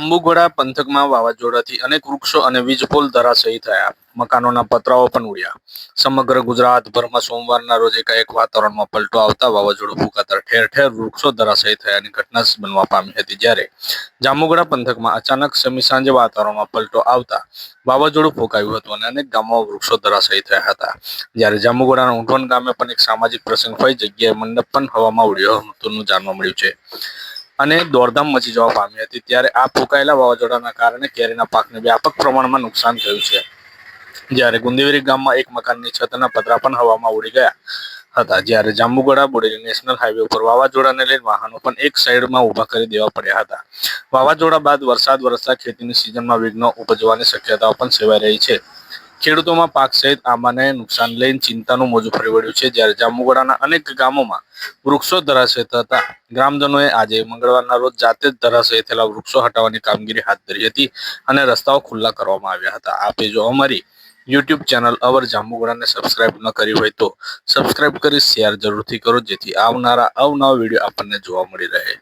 જાંબુઘોડા પંથકમાં વાવાઝોડાથી અનેક વૃક્ષો અને વીજપોલ ધરાશયી થયા. મકાનોના પતરાઓ પણ ઉડ્યા. સમગ્ર ગુજરાતભરમાં સોમવારના રોજ એકાએક વાતાવરણમાં પલટો આવતા વાવાઝોડું ફૂંકાતા ઠેર ઠેર વૃક્ષો ધરાશયી થયાની ઘટના બનવા પામી હતી જ્યારે જાંબુઘોડા પંથકમાં અચાનક સમી સાંજે વાતાવરણમાં પલટો આવતા વાવાઝોડું ફૂંકાયું હતું અને અનેક ગામોમાં વૃક્ષો ધરાશયી થયા હતા. જ્યારે જાંબુઘોડાના ઊંઢવણ ગામે પણ એક સામાજિક પ્રસંગ હોય જગ્યાએ મંડપ પણ હવામાં ઉડ્યો હોવાનું જાણવા મળ્યું છે. અને દોડધામ મચી જવા પામી હતી. ત્યારે આ ફૂંકાયેલા વાવાઝોડાના કારણે કેરીના પાકને વ્યાપક પ્રમાણમાં નુકસાન થયું છે. જ્યારે ગુંદેવેરી ગામમાં એક મકાનની છતના પતરા પણ હવામાં ઉડી ગયા હતા. જ્યારે જાંબુગોડા બોડેલી નેશનલ હાઈવે ઉપર વાવાઝોડાને લઈને વાહનો પણ એક સાઈડમાં ઊભા કરી દેવા પડ્યા હતા. વાવાઝોડા બાદ વરસાદ વરસતા ખેતીની સિઝનમાં વિઘ્નો ઉપજવાની શક્યતાઓ પણ સેવાઈ રહી છે. ખેડૂતોમાં પાક સહિત આંબાને નુકસાન લઈને ચિંતાનું મોજું ફરી છે. જ્યારે જાંબુગોડાના અનેક ગામોમાં વૃક્ષો ધરાશય થતા ગ્રામજનોએ આજે મંગળવારના રોજ જાતે જ ધરાશય થયેલા વૃક્ષો હટાવવાની કામગીરી હાથ ધરી હતી અને રસ્તાઓ ખુલ્લા કરવામાં આવ્યા હતા. આપે જો અમારી યુટ્યુબ ચેનલ અવર જાંબુગોડાને સબસ્ક્રાઇબ ન કરી હોય તો સબસ્ક્રાઇબ કરી શેર જરૂરથી કરો, જેથી આવનારા અવનવા વીડિયો આપણને જોવા મળી રહે.